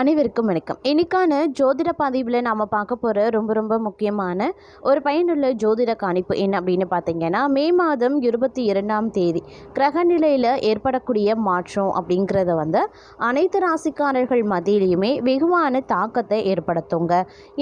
அனைவருக்கும் வணக்கம். இன்னைக்கான ஜோதிட பதிவில் நாம் பார்க்க போகிற ரொம்ப ரொம்ப முக்கியமான ஒரு பயனுள்ள ஜோதிட காணிப்பு என்ன அப்படின்னு பார்த்தீங்கன்னா மே மாதம் இருபத்தி இரண்டாம் தேதி கிரக நிலையில் ஏற்படக்கூடிய மாற்றம் அப்படிங்கிறத வந்து அனைத்து ராசிக்காரர்கள் மத்தியிலையுமே வெகுவான தாக்கத்தை ஏற்படுத்துங்க.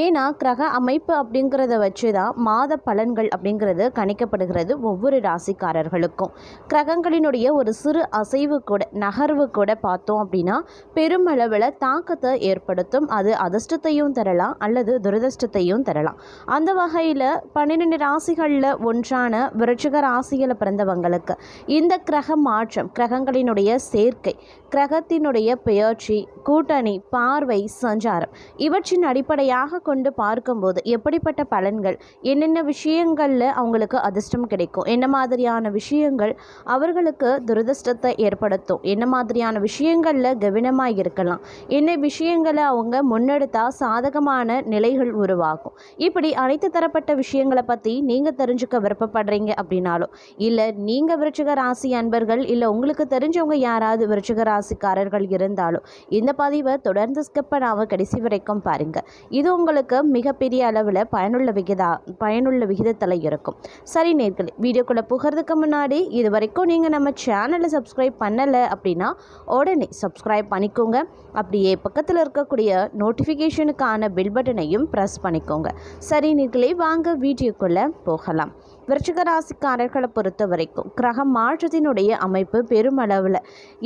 ஏன்னா கிரக அமைப்பு அப்படிங்கிறத வச்சு தான் மாத பலன்கள் அப்படிங்கிறது கணிக்கப்படுகிறது ஒவ்வொரு ராசிக்காரர்களுக்கும். கிரகங்களினுடைய ஒரு சிறு அசைவு கூட நகர்வு கூட பார்த்தோம் அப்படின்னா பெருமளவில் தாக்கத்தை ஏற்படுத்தும். அது அதிர்ஷ்டத்தையும் தரலாம் அல்லது துரதிர்ஷ்டத்தையும் தரலாம். அந்த வகையில் பன்னிரெண்டு ராசிகளில் ஒன்றான விருச்சிக ராசியில் பிறந்தவங்களுக்கு இந்த கிரக மாற்றம் கிரகங்களினுடைய சேர்க்கை கிரகத்தினுடைய பெயர்ச்சி கூட்டணி பார்வை சஞ்சாரம். இவற்றின் அடிப்படையாக கொண்டு பார்க்கும்போது எப்படிப்பட்ட பலன்கள் என்னென்ன விஷயங்களில் அவங்களுக்கு அதிர்ஷ்டம் கிடைக்கும் என்ன மாதிரியான விஷயங்கள் அவர்களுக்கு துரதிர்ஷ்டத்தை ஏற்படுத்தும் என்ன மாதிரியான விஷயங்களில் கவனமாக இருக்கலாம் என்ன விஷயங்களை அவங்க முன்னெடுத்தால் சாதகமான நிலைகள் உருவாகும். இப்படி அனைத்து தரப்பட்ட விஷயங்களை பற்றி நீங்கள் தெரிஞ்சுக்க விருப்பப்படுறீங்க அப்படின்னாலும் இல்லை நீங்கள் விருச்சிக ராசி அன்பர்கள் இல்லை உங்களுக்கு தெரிஞ்சவங்க யாராவது விருச்சிக ராசிக்காரர்கள் இருந்தாலும் இந்த பதிவை தொடர்ந்து ஸ்கிப் பண்ணாமல் கடைசி வரைக்கும் பாருங்கள் இது உங்களுக்கு மிகப்பெரிய அளவில் பயனுள்ள விகிதா பயனுள்ள விகிதத்தில் இருக்கும். சரி நேர்களே வீடியோக்குள்ளே புகிறதுக்கு முன்னாடி இது வரைக்கும் நீங்கள் நம்ம சேனலை சப்ஸ்கிரைப் பண்ணலை அப்படின்னா உடனே சப்ஸ்கிரைப் பண்ணிக்கோங்க. அப்படியே பக்கத்தில் இருக்கக்கூடிய நோட்டிஃபிகேஷனுக்கான பில் பட்டனையும் ப்ரெஸ் பண்ணிக்கோங்க. சரி நீர்களே வாங்க வீடியோக்குள்ளே போகலாம். விருச்சிகராசிக்காரர்களை பொறுத்த வரைக்கும் கிரக மாற்றத்தினுடைய அமைப்பு பெருமளவில்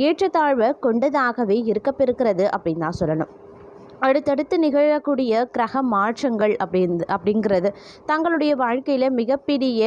ஏற்றத்தாழ்வை கொண்டதாகவே இருக்கப்பெறுகிறது அப்படின்னு தான் சொல்லணும். அடுத்தடுத்து நிகழக்கூடிய கிரக மாற்றங்கள் அப்படின் அப்படிங்கிறது தங்களுடைய வாழ்க்கையில் மிகப்பெரிய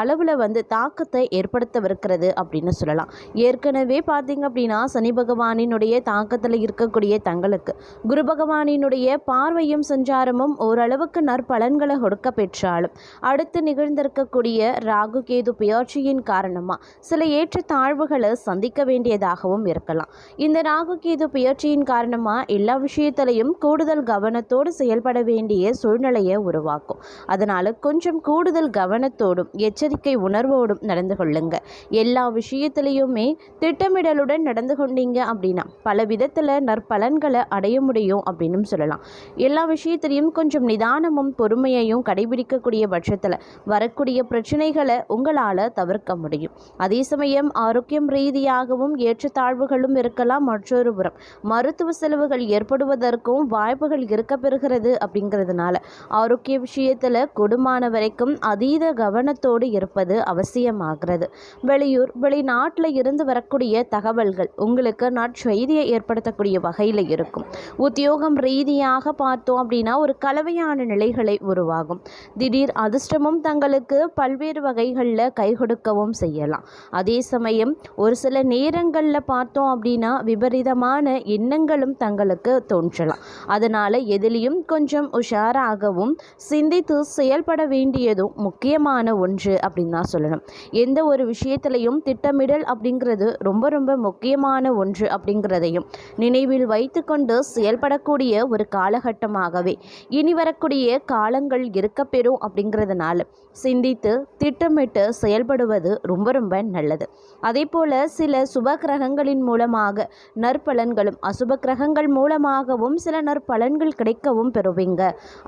அளவில் வந்து தாக்கத்தை ஏற்படுத்தவிருக்கிறது அப்படின்னு சொல்லலாம். ஏற்கனவே பார்த்திங்க அப்படின்னா சனி பகவானினுடைய தாக்கத்தில் இருக்கக்கூடிய தங்களுக்கு குரு பகவானினுடைய பார்வையும் சஞ்சாரமும் ஓரளவுக்கு நற்பலன்களை கொடுக்க பெற்றாலும் அடுத்து நிகழ்ந்திருக்கக்கூடிய ராகு கேது புயற்சியின் காரணமாக சில ஏற்றத்தாழ்வுகளை சந்திக்க வேண்டியதாகவும் இருக்கலாம். இந்த ராகு கேது புயற்சியின் காரணமாக எல்லா விஷயத்திலையும் கூடுதல் கவனத்தோடு செயல்பட வேண்டிய சூழ்நிலையை உருவாக்கும். அதனால் கொஞ்சம் கூடுதல் கவனத்தோடும் எச்சரிக்கை உணர்வோடும் நடந்து கொள்ளுங்க. எல்லா விஷயத்திலையுமே திட்டமிடலுடன் நடந்து கொண்டீங்க அப்படின்னா பல விதத்தில் நற்பலன்களை அடைய முடியும் அப்படின்னு சொல்லலாம். எல்லா விஷயத்திலையும் கொஞ்சம் நிதானமும் பொறுமையையும் கடைபிடிக்கக்கூடிய பட்சத்தில் வரக்கூடிய பிரச்சனைகளை உங்களால் தவிர்க்க முடியும். அதே சமயம் ஆரோக்கியம் ரீதியாகவும் ஏற்றத்தாழ்வுகளும் இருக்கலாம் மற்றொரு புறம். மருத்துவ செலவுகள் ஏற்படுவதற்கும் வாய்ப்புகள் இருக்க பெறுகிறது அப்படிங்கிறதுனால ஆரோக்கிய விஷயத்தில் கொடுமான வரைக்கும் அதீத கவனத்தோடு இருப்பது அவசியமாகிறது. வெளியூர் வெளிநாட்டில் இருந்து வரக்கூடிய தகவல்கள் உங்களுக்கு நற்செய்தியை ஏற்படுத்தக்கூடிய வகையில் இருக்கும். உத்தியோகம் ரீதியாக பார்த்தோம் அப்படின்னா ஒரு கலவையான நிலைகளை உருவாகும். திடீர் அதிர்ஷ்டமும் தங்களுக்கு பல்வேறு வகைகளில் கை கொடுக்கவும் செய்யலாம். அதே சமயம் ஒரு சில நேரங்களில் பார்த்தோம் அப்படின்னா விபரீதமான எண்ணங்களும் தங்களுக்கு தோன்றலாம். அதனால் எதிலையும் கொஞ்சம் உஷாராகவும் சிந்தித்து செயல்பட வேண்டியதும் முக்கியமான ஒன்று அப்படின்னு தான் சொல்லணும். எந்த ஒரு விஷயத்திலையும் திட்டமிடல் அப்படிங்கிறது ரொம்ப ரொம்ப முக்கியமான ஒன்று அப்படிங்கிறதையும் நினைவில் வைத்துக்கொண்டு செயல்படக்கூடிய ஒரு காலகட்டமாகவே இனி வரக்கூடிய காலங்கள் இருக்கப்பெறும் அப்படிங்கிறதுனால சிந்தித்து திட்டமிட்டு செயல்படுவது ரொம்ப ரொம்ப நல்லது. அதே போல் சில சுப கிரகங்களின் மூலமாக நற்பலன்களும் அசுப கிரகங்கள் மூலமாகவும் சில நற்பலன்கள் கிடைக்கவும் பெறுவீங்க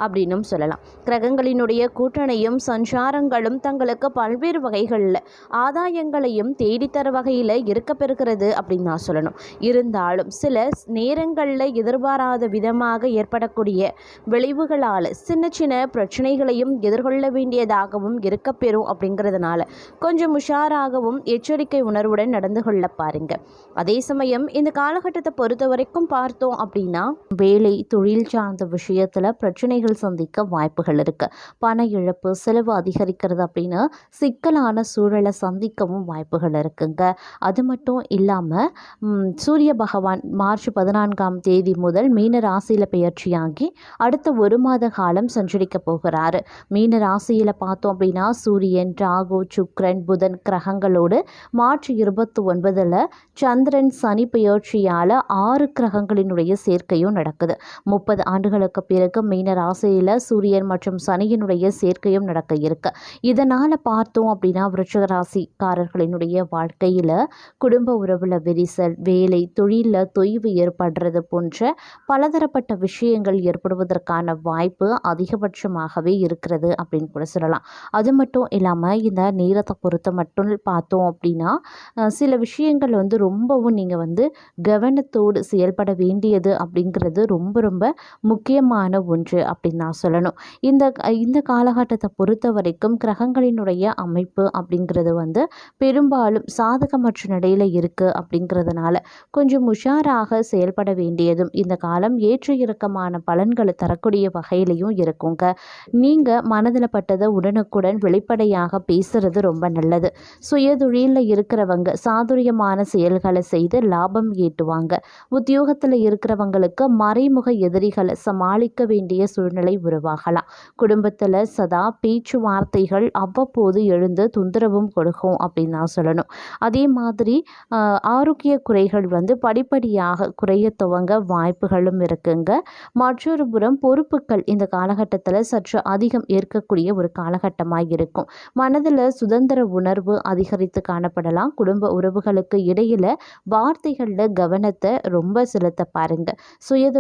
அப்படின்னும் சொல்லலாம். கிரகங்களினுடைய கூட்டணியும் சஞ்சாரங்களும் தங்களுக்கு பல்வேறு வகைகளில் ஆதாயங்களையும் தேடித்தர வகையில் இருக்க பெறுகிறது அப்படின்னு நான் சொல்லணும். இருந்தாலும் சில நேரங்களில் எதிர்பாராத விதமாக ஏற்படக்கூடிய விளைவுகளால் சின்ன சின்ன பிரச்சனைகளையும் எதிர்கொள்ள வேண்டியதாகவும் இருக்கப்பெறும் அப்படிங்கிறதுனால கொஞ்சம் உஷாராகவும் எச்சரிக்கை உணர்வுடன் நடந்து கொள்ள பாருங்க. அதே சமயம் இந்த காலகட்டத்தை பொறுத்த வரைக்கும் பார்த்தோம் அப்படின்னா வேலை தொழில் சார்ந்த விஷயத்தில் பிரச்சனைகள் சந்திக்க வாய்ப்புகள் இருக்குது பண இழப்பு செலவு அதிகரிக்கிறது அப்படின்னு சிக்கலான சூழலை சந்திக்கவும் வாய்ப்புகள் இருக்குங்க. அது மட்டும் இல்லாமல் சூரிய பகவான் மார்ச் பதினான்காம் தேதி முதல் மீன ராசியில் பெயர்ச்சியாகி அடுத்த ஒரு மாத காலம் சஞ்சரிக்க போகிறாரு. மீன ராசியில் பார்த்தோம் அப்படின்னா சூரியன் ராகு சுக்ரன் புதன் கிரகங்களோடு மார்ச் இருபத்தி ஒன்பதில் சந்திரன் சனி பெயர்ச்சியால் ஆறு கிரகங்களினுடைய சேர்க்கையும் நடக்கும். நடக்குது. முப்பது ஆண்டுகளுக்கு பிறகு மீன ராசியில் சூரியன் மற்றும் சனியினுடைய சேர்க்கையும் நடக்க இருக்கு. இதனால் பார்த்தோம் அப்படின்னா விருட்ச ராசிக்காரர்களினுடைய வாழ்க்கையில் குடும்ப உறவில் விரிசல் வேலை தொழிலில் தொய்வு ஏற்படுறது போன்ற பலதரப்பட்ட விஷயங்கள் ஏற்படுவதற்கான வாய்ப்பு அதிகபட்சமாகவே இருக்கிறது அப்படின்னு கூட சொல்லலாம். அது மட்டும் இல்லாமல் இந்த நேரத்தை பொறுத்த மட்டும் பார்த்தோம் அப்படின்னா சில விஷயங்கள் வந்து ரொம்பவும் நீங்கள் வந்து கவனத்தோடு செயல்பட வேண்டியது அப்படிங்கிறது ரொம்ப ரொம்ப முக்கியமான ஒன்று அப்படின்னு நான் சொல்லணும். இந்த இந்த காலகட்டத்தை பொறுத்த வரைக்கும் கிரகங்களினுடைய அமைப்பு அப்படிங்கிறது வந்து பெரும்பாலும் சாதகமற்ற நிலையில் இருக்குது அப்படிங்கிறதுனால கொஞ்சம் உஷாராக செயல்பட வேண்டியதும் இந்த காலம் ஏற்ற இறக்கமான பலன்களை தரக்கூடிய வகையிலையும் இருக்குங்க. நீங்கள் மனதில் பட்டதை உடனுக்குடன் வெளிப்படையாக பேசுறது ரொம்ப நல்லது. சுயதொழிலில் இருக்கிறவங்க சாதுரியமான செயல்களை செய்து லாபம் ஈட்டுவாங்க. உத்தியோகத்தில் இருக்கிறவங்களுக்கு மறைமுக எதிரிகளை சமாளிக்க வேண்டிய சூழ்நிலை உருவாகலாம். குடும்பத்தில் சதா பேச்சுவார்த்தைகள் அவ்வப்போது எழுந்து தொந்தரவும் கொடுக்கும் அப்படின்னு நான் சொல்லணும். அதே மாதிரி ஆரோக்கிய குறைகள் வந்து படிப்படியாக குறைய துவங்க வாய்ப்புகளும் இருக்குங்க. மற்றொரு புறம் பொறுப்புகள் இந்த காலகட்டத்தில் சற்று அதிகம் ஏற்கக்கூடிய ஒரு காலகட்டமாக இருக்கும். மனதில் சுதந்திர உணர்வு அதிகரித்து காணப்படலாம். குடும்ப உறவுகளுக்கு இடையில் வார்த்தைகளில் கவனத்தை ரொம்ப செலுத்த பாருங்க.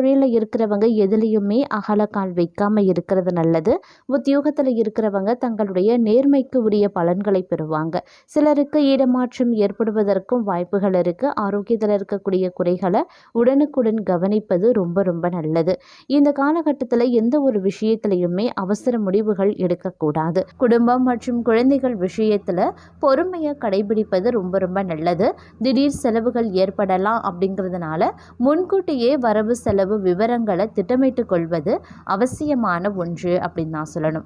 தொழிலில் இருக்கிறவங்க எதுலேயுமே அகலக்கால் வைக்காமல் இருக்கிறது நல்லது. உத்தியோகத்தில் இருக்கிறவங்க தங்களுடைய நேர்மைக்கு உரிய பலன்களை பெறுவாங்க. சிலருக்கு இடமாற்றம் ஏற்படுவதற்கும் வாய்ப்புகள் இருக்குது ஆரோக்கியத்தில் இருக்கக்கூடிய குறைகளை உடனுக்குடன் கவனிப்பது ரொம்ப ரொம்ப நல்லது. இந்த காலகட்டத்தில் எந்த ஒரு விஷயத்திலையுமே அவசர முடிவுகள் எடுக்கக்கூடாது. குடும்பம் மற்றும் குழந்தைகள் விஷயத்தில் பொறுமையை கடைபிடிப்பது ரொம்ப ரொம்ப நல்லது. திடீர் செலவுகள் ஏற்படலாம் அப்படிங்கிறதுனால முன்கூட்டியே வரவு செலவு விவரங்களை திட்டமிட்டு கொள்வது அவசியமான ஒன்று அப்படின்னு நான் சொல்லணும்.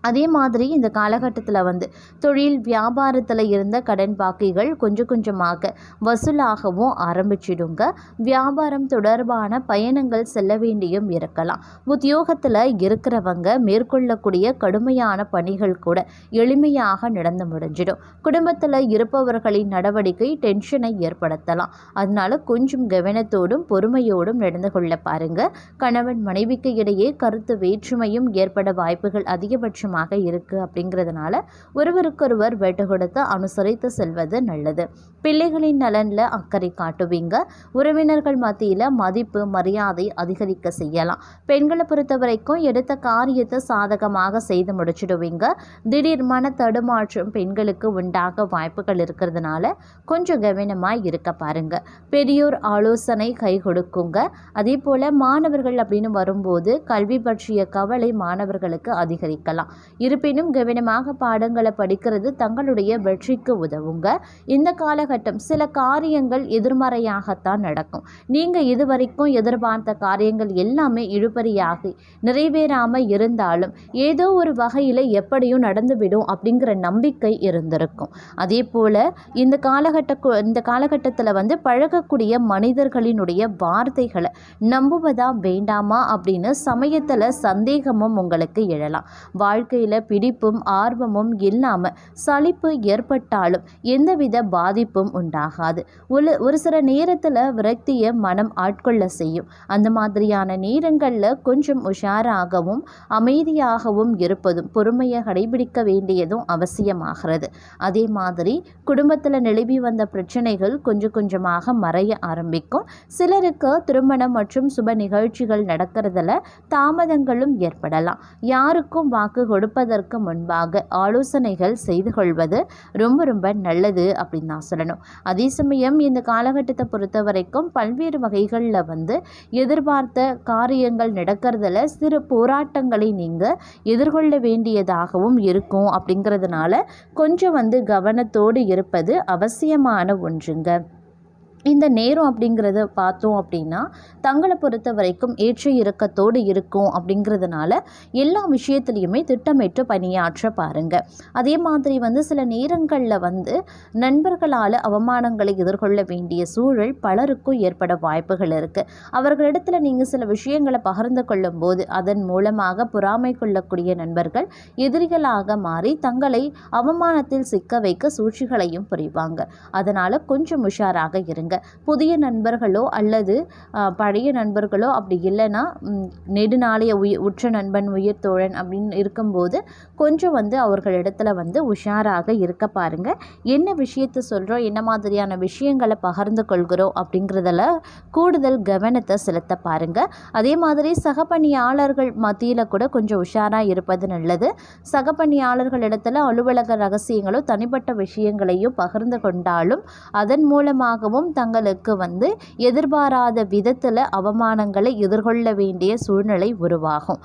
அதே மாதிரி இந்த காலகட்டத்தில் வந்து தொழில் வியாபாரத்தில் இருந்த கடன் பாக்கிகள் கொஞ்சம் கொஞ்சமாக வசூலாகவும் ஆரம்பிச்சிடுங்க. வியாபாரம் தொடர்பான பயணங்கள் செல்ல வேண்டியும் இருக்கலாம். உத்தியோகத்தில் இருக்கிறவங்க மேற்கொள்ளக்கூடிய கடுமையான பணிகள் கூட எளிமையாக நடந்து முடிஞ்சிடும். குடும்பத்தில் இருப்பவர்களின் நடவடிக்கை டென்ஷனை ஏற்படுத்தலாம். அதனால கொஞ்சம் கவனத்தோடும் பொறுமையோடும் நடந்து கொள்ள பாருங்க. கணவன் மனைவிக்கு இடையே கருத்து வேற்றுமையும் ஏற்பட வாய்ப்புகள் அதிகபட்சம் சந்தோஷமாக இருக்கு அப்படிங்கிறதுனால ஒருவருக்கொருவர் வெட்டு கொடுத்து அனுசரித்து செல்வது நல்லது. பிள்ளைகளின் நலனில் அக்கறை காட்டுவீங்க. உறவினர்கள் மத்தியில் மதிப்பு மரியாதை அதிகரிக்க செய்யலாம். பெண்களை பொறுத்த வரைக்கும் எடுத்த காரியத்தை சாதகமாக செய்து முடிச்சிடுவீங்க. திடீர் மன தடுமாற்றம் பெண்களுக்கு உண்டாக வாய்ப்புகள் இருக்கிறதுனால கொஞ்சம் கவனமாக இருக்க பாருங்க. பெரியோர் ஆலோசனை கை கொடுக்குங்க. அதே போல் மாணவர்கள் அப்படின்னு வரும்போது கல்வி பற்றிய கவலை மாணவர்களுக்கு அதிகரிக்கலாம். இருப்பினும் கவனமாக பாடங்களை படிக்கிறது தங்களுடைய வெற்றிக்கு உதவுங்க. இந்த காலகட்டம் சில காரியங்கள் எதிர்மறையாகத்தான் நடக்கும். நீங்கள் இதுவரைக்கும் எதிர்பார்த்த காரியங்கள் எல்லாமே இழுபறியாகி நிறைவேறாமல் இருந்தாலும் ஏதோ ஒரு வகையில் எப்படியும் நடந்துவிடும் அப்படிங்கிற நம்பிக்கை இருந்திருக்கும். அதே போல் இந்த காலகட்ட இந்த காலகட்டத்தில் வந்து பழகக்கூடிய மனிதர்களினுடைய வார்த்தைகளை நம்புவதா வேண்டாமா அப்படின்னு சமயத்தில் சந்தேகமும் உங்களுக்கு எழலாம். வாழ்க்கையில் பிடிப்பும் ஆர்வமும் இல்லாமல் சலிப்பு ஏற்பட்டாலும் எந்தவித பாதிப்பும் உண்டாகாது. ஒரு ஒரு சில நேரத்தில் விரக்தியை மனம் ஆட்கொள்ள செய்யும். அந்த மாதிரியான நேரங்களில் கொஞ்சம் உஷாராகவும் அமைதியாகவும் இருப்பதும் பொறுமையை கடைபிடிக்க வேண்டியதும் அவசியமாகிறது. அதே மாதிரி குடும்பத்தில் நிலவி வந்த பிரச்சனைகள் கொஞ்சம் கொஞ்சமாக மறைய ஆரம்பிக்கும். சிலருக்கு திருமணம் மற்றும் சுப நிகழ்ச்சிகள் நடக்கிறதுல தாமதங்களும் ஏற்படலாம். யாருக்கும் வாக்கு கொடுப்பதற்கு முன்பாக ஆலோசனைகள் செய்து கொள்வது ரொம்ப ரொம்ப நல்லது அப்படின்னு நான் சொல்லணும். அதே சமயம் இந்த காலகட்டத்தை பொறுத்த வரைக்கும் பல்வேறு வகைகளில் வந்து எதிர்பார்த்த காரியங்கள் நடக்கிறதுல சிறு போராட்டங்களை நீங்கள் எதிர்கொள்ள வேண்டியதாகவும் இருக்கும் அப்படிங்கிறதுனால கொஞ்சம் வந்து கவனத்தோடு இருப்பது அவசியமான ஒன்றுங்க. இந்த நேரம் அப்படிங்கிறத பார்த்தோம் அப்படின்னா தங்களை பொறுத்த வரைக்கும் ஏற்ற இறக்கத்தோடு இருக்கும் அப்படிங்கிறதுனால எல்லா விஷயத்துலையுமே திட்டமிட்டு பணியாற்ற பாருங்கள் அதே மாதிரி வந்து சில நேரங்களில் வந்து நண்பர்களால் அவமானங்களை எதிர்கொள்ள வேண்டிய சூழல் பலருக்கும் ஏற்பட வாய்ப்புகள் இருக்குது அவர்களிடத்தில் நீங்கள் சில விஷயங்களை பகிர்ந்து கொள்ளும்போது அதன் மூலமாக பொறாமை கொள்ளக்கூடிய நண்பர்கள் எதிரிகளாக மாறி தங்களை அவமானத்தில் சிக்க வைக்க சூழ்ச்சிகளையும் புரிவாங்க. அதனால் கொஞ்சம் உஷாராக இருங்க. பண்ணுங்க புதிய நண்பர்களோ அல்லது பழைய நண்பர்களோ அப்படி இல்லைன்னா நெடுநாளைய உயிர் உற்ற நண்பன் உயிர் தோழன் அப்படின்னு இருக்கும்போது கொஞ்சம் வந்து அவர்களிடத்துல வந்து உஷாராக இருக்க பாருங்கள் என்ன விஷயத்தை சொல்கிறோம் என்ன மாதிரியான விஷயங்களை பகிர்ந்து கொள்கிறோம் அப்படிங்கிறதுல கூடுதல் கவனத்தை செலுத்த பாருங்கள் அதே மாதிரி சக பணியாளர்கள் மத்தியில் கூட கொஞ்சம் உஷாராக இருப்பது நல்லது. சக பணியாளர்கள் இடத்துல அலுவலக ரகசியங்களோ தனிப்பட்ட விஷயங்களையும் பகிர்ந்து கொண்டாலும் அதன் மூலமாகவும் தங்களுக்கு வந்து எதிர்பாராத விதத்தில் அவமானங்களை எதிர்கொள்ள வேண்டிய சூழ்நிலை உருவாகும்.